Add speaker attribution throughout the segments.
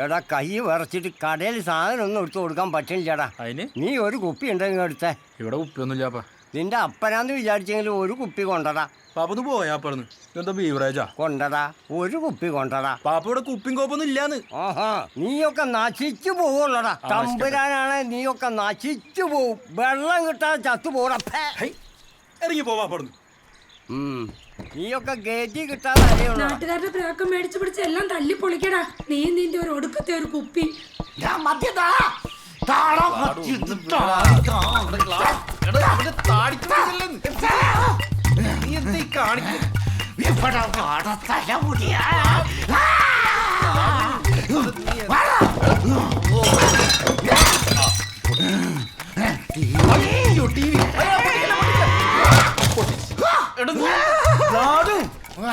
Speaker 1: എടാ കൈ വിറച്ചിട്ട് കടയിൽ സാധനം ഒന്നും എടുത്തു കൊടുക്കാൻ പറ്റില്ലടാ.
Speaker 2: അതിന്?
Speaker 1: നീ ഒരു കുപ്പി ഉണ്ടെങ്കിൽ എടുത്തേ.
Speaker 2: ഇവിടെ കുപ്പിയൊന്നുമില്ലാപ്പാ.
Speaker 1: നിന്റെ അപ്പനാന്ന് വിചാരിച്ചെങ്കിൽ ഒരു കുപ്പി കൊണ്ടടാ.
Speaker 2: പാപ്പത് പോയാ പറഞ്ഞു ഇതെന്താ ബീവറേജാ?
Speaker 1: കൊണ്ടടാ ഒരു കുപ്പി കൊണ്ടടാ.
Speaker 2: പാപ്പ ഇവിടെ കുപ്പിയും കോപ്പൊന്നും ഇല്ലാന്ന്.
Speaker 1: ആഹാ നീയൊക്കെ നശിച്ചു പോവുള്ളടാ. തമ്പുരാനാണ് നീയൊക്കെ നശിച്ചു പോവും. വെള്ളം കിട്ടാതെ ചത്തു
Speaker 2: പോടാ ഇറങ്ങി പോവാ പറഞ്ഞു
Speaker 1: നീയൊക്കെ ഗേജി കിട്ടാതെ
Speaker 3: നാട്ടുകാരുടെ പ്രാക്കം മേടിച്ചു പിടിച്ച് എല്ലാം തല്ലി പൊളിക്കടാ. നീ നിന്റെ ഒരു ഒടുക്കത്തെ ഒരു കുപ്പി.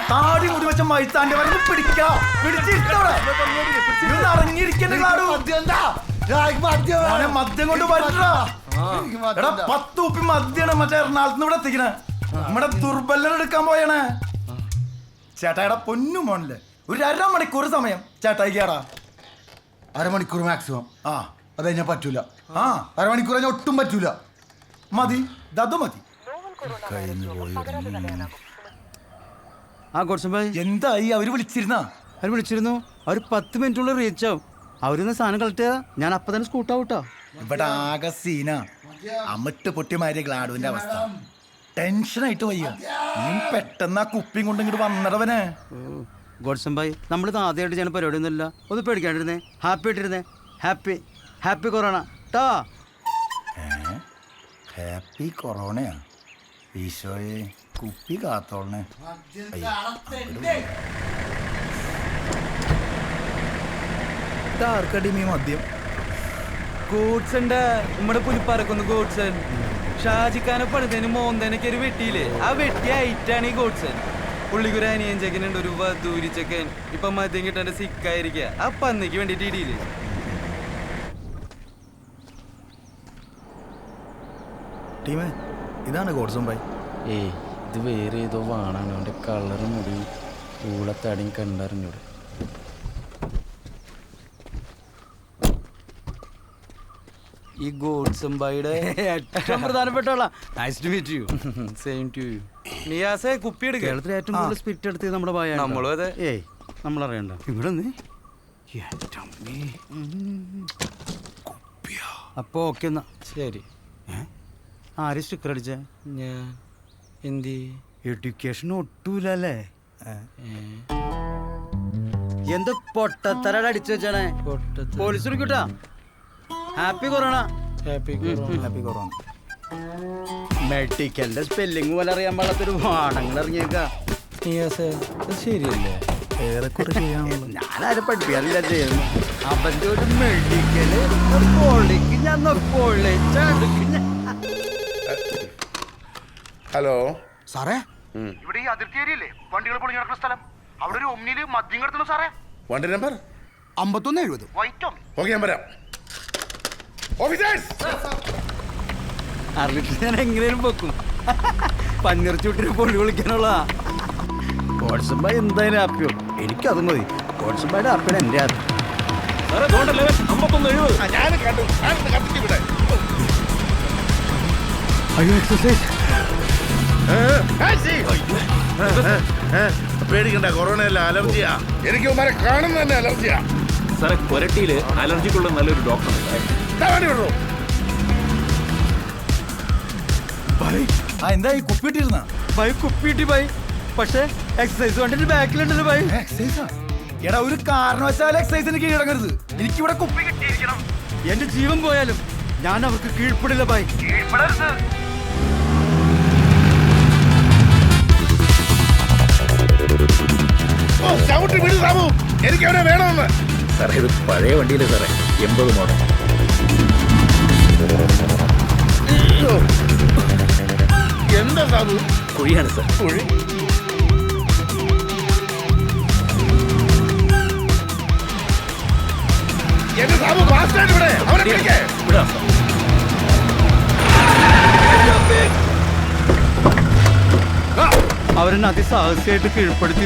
Speaker 4: താടി മുടി വെച്ച മൈത്താന്റെ വരെ പിടിക്കാം. ഇറങ്ങിയിരിക്കണ്ട ക്ലാടു മദ്യം കൊണ്ട് പറ്റാ എടാ പത്ത് ഉപ്പി മദ്യാണ് മറ്റേ എറണാകുളത്ത് ഇവിടെ എത്തിക്കണേ. നമ്മുടെ ദുർബലൻ എടുക്കാൻ പോയണേ. ചേട്ടായുടെ പൊന്നു മോണിൽ ഒരു അരമണിക്കൂർ സമയം. ചേട്ടായി കേറാ.
Speaker 5: അരമണിക്കൂർ മാക്സിമം
Speaker 4: ആ.
Speaker 5: അത് കഴിഞ്ഞാൽ പറ്റൂല.
Speaker 4: ആ.
Speaker 5: അരമണിക്കൂർ കഴിഞ്ഞാൽ ഒട്ടും പറ്റൂല.
Speaker 4: മതി. ദതു മതി.
Speaker 6: ആ കുറച്ചു എന്താ
Speaker 4: എന്തായി? അവർ വിളിച്ചിരുന്ന?
Speaker 6: അവർ വിളിച്ചിരുന്നു. അവർ പത്ത് മിനിറ്റുള്ളിൽ റീച്ച് ആവും. അവരിന്ന് സാധനം കളക്ട് ചെയ്താൽ ഞാൻ അപ്പൊ തന്നെ സ്കൂട്ടാവൂട്ടോ
Speaker 4: ഇവിടെ ആകെ സീന. അമിട്ട് പൊട്ടിമാരിയ ഗ്ലാഡുവിന്റെ അവസ്ഥ. ടെൻഷനായിട്ട് വയ്യ. നീ പെട്ടെന്ന് ആ കുപ്പിയും കൊണ്ട് ഇങ്ങോട്ട് വന്നടവനെ.
Speaker 6: ഗോഡ്സം ഭായ് നമ്മളിത് ആദ്യമായിട്ട് ചെയ്യുന്ന പരിപാടിയൊന്നുമില്ല. ഒന്ന് പേടിക്കാണ്ടിരുന്നേ. ഹാപ്പി ആയിട്ടിരുന്നേ. ഹാപ്പി ഹാപ്പി കൊറോണ ടാ
Speaker 4: ഹാപ്പി കൊറോണയാ ഈശോയെ. കുപ്പി കാത്തോളണേ ആർക്കടി മീ മദ്യം?
Speaker 6: ഗോഡ്സൺ നമ്മുടെ പുലിപ്പാറക്കൊന്ന് ഗോഡ്സൺ ഷാജിക്കാനെ പണിതേന് മോന്തേനൊക്കെ ഒരു വെട്ടിയില്ലേ? ആ വെട്ടി ഐറ്റാണ് ഈ ഗോഡ്സൺ പുള്ളിക്കൊരു അനിയൻ ചെക്കനുണ്ട് ഒരു വധൂരി ചെക്കൻ. ഇപ്പൊ മദ്യം കിട്ടാൻ സിക്കായിരിക്കുക ആ പന്നിക്ക് വേണ്ടിട്ട് ഇടിയില്ലേ?
Speaker 4: ടീമേ ഇതാണ് ഗോഡ്സം ബൈ
Speaker 7: ഏയ് ഇത് വേറെ ഏതോ വാണാണ്. അവന്റെ കളറ് മുടി ഊളത്തടിയും കണ്ടറിഞ്ഞൂടെ.
Speaker 6: ഈ ഗോഡ്സംബായിയുടെ ഏറ്റവും പ്രധാനപ്പെട്ട nice to meet you
Speaker 7: same to you
Speaker 6: നിയാസെ കുപ്പി എടുക്കുക കേരളത്തിൽ ഏറ്റവും കൂടുതൽ സ്പിരിറ്റ് എടുത്ത് നമ്മുടെ ഭയ നമ്മളും അതെ. ഏയ് നമ്മളറിയണ്ട. ഇവിടെ നിന്ന്? അപ്പോ ഓക്കെ എന്നാ.
Speaker 7: ശരി.
Speaker 6: ആര് സ്റ്റിക്കർ അടിച്ചേ?
Speaker 7: ഞാൻ. എന്തി
Speaker 6: എഡ്യൂക്കേഷൻ ഒട്ടൂലല്ലേ? എന്ത് പൊട്ടത്തരട അടിച്ചു വെച്ചാണേ? Police വിളിക്കൂട്ടാ happy corona
Speaker 7: happy
Speaker 4: happy corona
Speaker 6: മെഡിക്കലിന്റെ spelling പോലെ അറിയാൻ പാടാത്തൊരു വാണങ്ങൾ ഇറങ്ങിയേക്കാ.
Speaker 7: ശരിയല്ലേ?
Speaker 6: ഞാനാരും പഠിപ്പിക്കാറില്ല ചെയ്യുന്നു അവന്റെ ഒരു മെഡിക്കൽ പൊളിക്ക് ഞാൻ പൊളിച്ചടുക്ക് ഞാൻ
Speaker 8: ഹലോ.
Speaker 5: സാറേ?
Speaker 9: ഇവിടെ ഈ അതിർത്തി ഏരിയല്ലേ വണ്ടികൾ പൊളിഞ്ഞു കിടക്കുന്ന സ്ഥലം. അവിടെ ഒരു ഒമ്നിയിൽ മദ്യം കിടത്തുന്നു സാറേ.
Speaker 8: വണ്ടി നമ്പർ?
Speaker 5: അമ്പത്തൊന്ന് എഴുപത്.
Speaker 9: വൈറ്റ് ഒമ്നി
Speaker 8: ഓക്കെ ഞാൻ വരാം. ഓഫീസേഴ്സ്!
Speaker 6: അറിഞ്ഞിട്ട് ഞാൻ എങ്ങനെയും വെക്കും. പഞ്ഞിറച്ചൂട്ടിന് പൊള്ളി വിളിക്കാനുള്ള വാട്സപ്പ എന്തായാലും ആപ്പിയോ എനിക്കത് മതി. വാട്സപ്പായിട്ട് ആപ്പിന് എന്റെ ഹാപ്പി
Speaker 8: ഞാൻ കണ്ടു. ഞാൻ കത്തിച്ചു ഇവിടെ
Speaker 6: അയ്യോ എക്സസൈസ്
Speaker 8: പേടിക്കണ്ട കൊറോണ അല്ല അലർജിയാ. എനിക്ക് ഉമ്മാരെ കാണുന്ന തന്നെ അലർജിയാ.
Speaker 2: സാറെ കൊരട്ടിയിൽ അലർജിക്കുള്ള നല്ലൊരു ഡോക്ടർ
Speaker 4: എന്താ ഈ കുപ്പി
Speaker 6: ബൈ കുപ്പിട്ടി ബൈ. പക്ഷേ എക്സസൈസ് വേണ്ടിട്ട് ബാക്കിലുണ്ടല്ലോ ബൈ.
Speaker 4: എക്സൈസാ എടാ ഒരു കാരണവശാലും എക്സസൈസിന് കീഴടങ്ങരുത്. എനിക്കിവിടെ കുപ്പി കിട്ടിയിരിക്കണം.
Speaker 6: എന്റെ ജീവൻ പോയാലും ഞാൻ അവർക്ക് കീഴ്പ്പെടില്ല ബൈ.
Speaker 8: ഓ എനിക്ക് അവനെ വേണമെന്ന്?
Speaker 2: സാറേ ഇത് പഴയ വണ്ടിയിലെ സാറേ. എൺപത് മോഡൽ.
Speaker 8: എന്താ സാബു
Speaker 2: കുഴിയാണ് സാർ.
Speaker 8: കുഴി? എന്റെ സാബു ഫാസ്റ്റായിട്ട് ഇവിടെ. അവനെ പിടിക്കേ.
Speaker 2: വിടാം സാർ
Speaker 6: അവരെന്നെ അതിസാഹസികമായിട്ട് കീഴ്പ്പെടുത്തി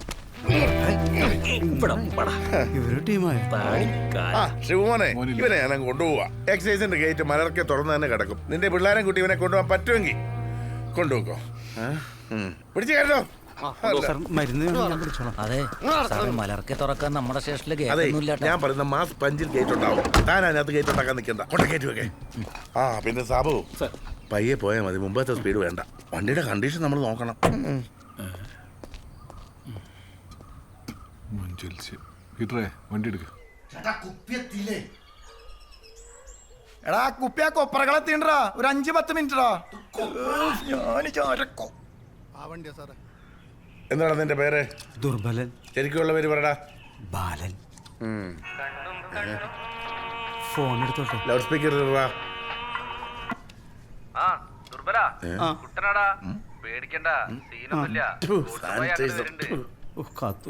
Speaker 8: ആ ശിവമോനെ ഇവനെ ഞാൻ അങ്ങ് കൊണ്ടുപോവാ. എക്സൈസിന്റെ ഗേറ്റ് മലർക്കെ തുറന്ന് തന്നെ കിടക്കും. നിന്റെ പിള്ളേരെ കുട്ടി ഇവനെ കൊണ്ടുപോകാൻ പറ്റുമെങ്കിൽ കൊണ്ടുപോക്കോ. പിടിച്ചു കേട്ടോ
Speaker 7: സാർ മരുന്ന് ഞാൻ പിടിച്ചോളാം.
Speaker 10: അതെ സാറേ മലർക്കെ തുറക്കാൻ നമ്മുടെ സ്റ്റേഷനിൽ
Speaker 8: അതെ
Speaker 10: കേൾക്കുന്നില്ല
Speaker 8: ഞാൻ പറയുന്ന മാസ് പഞ്ചിൽ ഗേറ്റ് ഉണ്ടാവും. താൻ അതിനകത്ത് ഗേറ്റ് ഉണ്ടാക്കാൻ നിൽക്കണ്ട. കൊണ്ട ഗേറ്റ് വെക്കേ. ആ പിന്നെ സാബു പയ്യെ പോയാൽ മതി. മുമ്പത്തെ സ്പീഡ് വേണ്ട. വണ്ടിയുടെ കണ്ടീഷൻ നമ്മൾ നോക്കണം.
Speaker 11: ഹീറ്ററേ വണ്ടി എടുക്ക.
Speaker 4: എടാ കുപ്പിയാ കൊപ്പറകളെത്തിണ്ടാ ഒരു അഞ്ച് പത്ത്
Speaker 5: സാറേ.
Speaker 8: എന്താണ് നിന്റെ പേര്?
Speaker 7: ദുർബലൻ.
Speaker 8: ശരിക്കുള്ള പേര് പറടാ.
Speaker 7: ബാലൻ. ഫോൺ എടുത്തോട്ടെ
Speaker 8: ലൗഡ് സ്പീക്കർ ആ
Speaker 6: പേടിക്കണ്ട
Speaker 8: കുട്ടനാടാ. പേടിക്കണ്ട.
Speaker 7: സീനൊന്നുമില്ല. കാത്തു.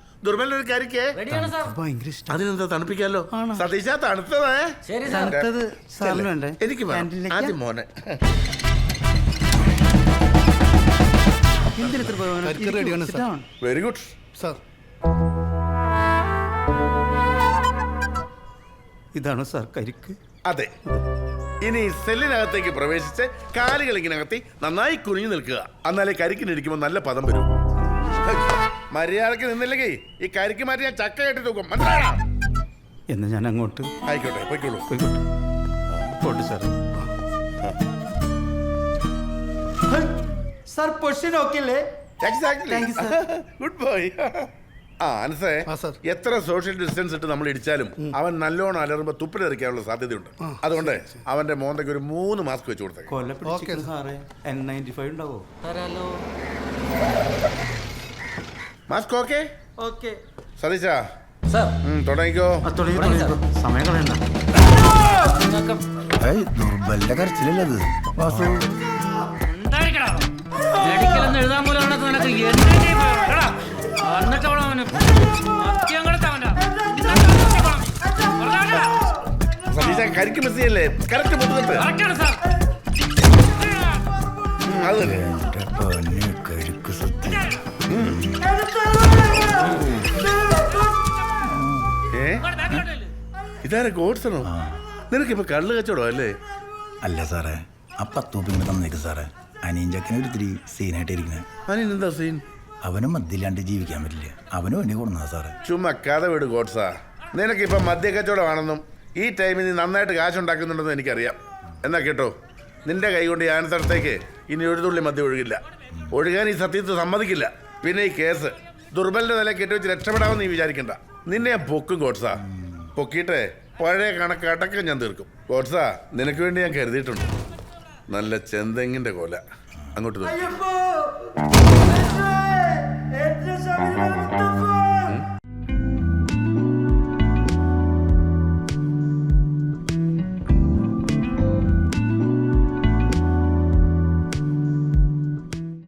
Speaker 8: ദുർബലിന് ഒരു കരിക്കേ
Speaker 7: ഭയങ്കര ഇഷ്ടം.
Speaker 8: അതിനെന്താ തണുപ്പിക്കാലോ? സതീശ തണുത്തതേ
Speaker 7: തണുത്തത് സാറിന് വേണ്ടേ?
Speaker 8: എനിക്ക് വേണം.
Speaker 7: ക്യാന്റീനിലേക്ക്?
Speaker 8: ആദ്യം മോനെ.
Speaker 7: എന്തിന് ഇത്ര ബഹളം?
Speaker 5: കരിക്ക്
Speaker 7: ഇരിക്കൂ,
Speaker 5: റെഡിയാണ്
Speaker 7: sit
Speaker 5: sir.
Speaker 7: down.
Speaker 8: Very good
Speaker 5: sir.
Speaker 7: ഇതാണോ സാർ കരിക്ക്?
Speaker 8: അതെ. ഇനി സെല്ലിനകത്തേക്ക് പ്രവേശിച്ച് കാലുകൾ ഇങ്ങനെ അകത്തി നന്നായി കുനിഞ്ഞു നിൽക്കുക. എന്നാലേ കരിക്കിനിരിക്കുമ്പോൾ നല്ല പദം വരും. മര്യാദയ്ക്ക് നിന്നില്ലെങ്കിൽ ഈ കരിക്ക് മാറ്റി ഞാൻ ചക്ക കെട്ടി തൂക്കും. മനസ്സിലായോ?
Speaker 7: എന്ന് ഞാൻ അങ്ങോട്ട്?
Speaker 8: ആയിക്കോട്ടെ പോയിക്കോളൂ.
Speaker 7: പോയിക്കോട്ടെ. പോട്ടെ സാർ സാർ പൊസിഷൻ ഓക്കെ അല്ലേ?
Speaker 8: എക്സാക്ട്ലി. ഗുഡ് ബോയ് ആ അനസേ. എത്ര സോഷ്യൽ ഡിസ്റ്റൻസ് ഇട്ട് നമ്മൾ ഇടിച്ചാലും അവൻ നല്ലോണം അലറുമ്പോ തുപ്പിലെറിക്കാനുള്ള സാധ്യതയുണ്ട്. അതുകൊണ്ട് അവന്റെ മോന്തയ്ക്ക് ഒരു മൂന്ന് മാസ്ക് വെച്ച് കൊടുത്തേക്ക്. മാസ്ക് ഓക്കെ
Speaker 7: ഓക്കെ
Speaker 8: സതീശ
Speaker 10: സാർ
Speaker 8: തുടങ്ങിക്കോ.
Speaker 7: തുടങ്ങി തുടങ്ങി സമയം കളയണ്ട.
Speaker 5: ദുർബലിന്റെ കരച്ചിലല്ലത് വാസു.
Speaker 10: എഴുതാൻ പോലും നിനക്ക് എന്നിട്ട് അവന്
Speaker 8: സതീശ കരിക്ക് മിസ് ചെയ്യല്ലേ? കറക്റ്റ് അത് ഏ? ഇതാരെ ഗോഡ്സണോ? നിനക്കിപ്പോ കള്ള് കച്ചവടം അല്ലേ?
Speaker 5: അല്ല സാറേ ആ പത്ത് ഉപ്പിങ്ങനെ തന്നേക്ക് സാറേ. അനിയഞ്ചക്കനെ ഒരിത്തിരി സീനായിട്ട് ഇരിക്കുന്നത്
Speaker 8: എന്താ സീൻ?
Speaker 5: അവനും മദ്യമില്ലാണ്ട് ജീവിക്കാൻ പറ്റില്ല. അവനും എന്നെ കൊടുന്നതാ സാറേ.
Speaker 8: ചുമ്മാ കഥ വിട് ഗോഡ്സാ. നിനക്കിപ്പോ മദ്യ കച്ചവടമാണെന്നും ഈ ടൈമിൽ നീ നന്നായിട്ട് കാശുണ്ടാക്കുന്നുണ്ടെന്നും എനിക്കറിയാം. എന്നാ കേട്ടോ നിന്റെ കൈ കൊണ്ട് ഈ ആനത്തടത്തേക്ക് ഇനി ഒരു തുള്ളി മദ്യം ഒഴുകില്ല. ഒഴുകാൻ ഈ സത്യത്തെ സമ്മതിക്കില്ല. പിന്നെ ഈ കേസ്. ദുർബലിന്റെ നില കെട്ടിവെച്ച് രക്ഷപ്പെടാമെന്ന് നീ വിചാരിക്കണ്ട. നിന്നെ ഞാൻ പൊക്കും ഗോഡ്സാ. പൊക്കിയിട്ട് പഴയ കണക്ക് അടക്കം ഞാൻ തീർക്കും. ഗോഡ്സാ നിനക്ക് വേണ്ടി ഞാൻ കരുതിയിട്ടുണ്ട്. നല്ല ചെന്തെങ്ങിന്റെ കൊല. അങ്ങോട്ട് തൂക്ക്.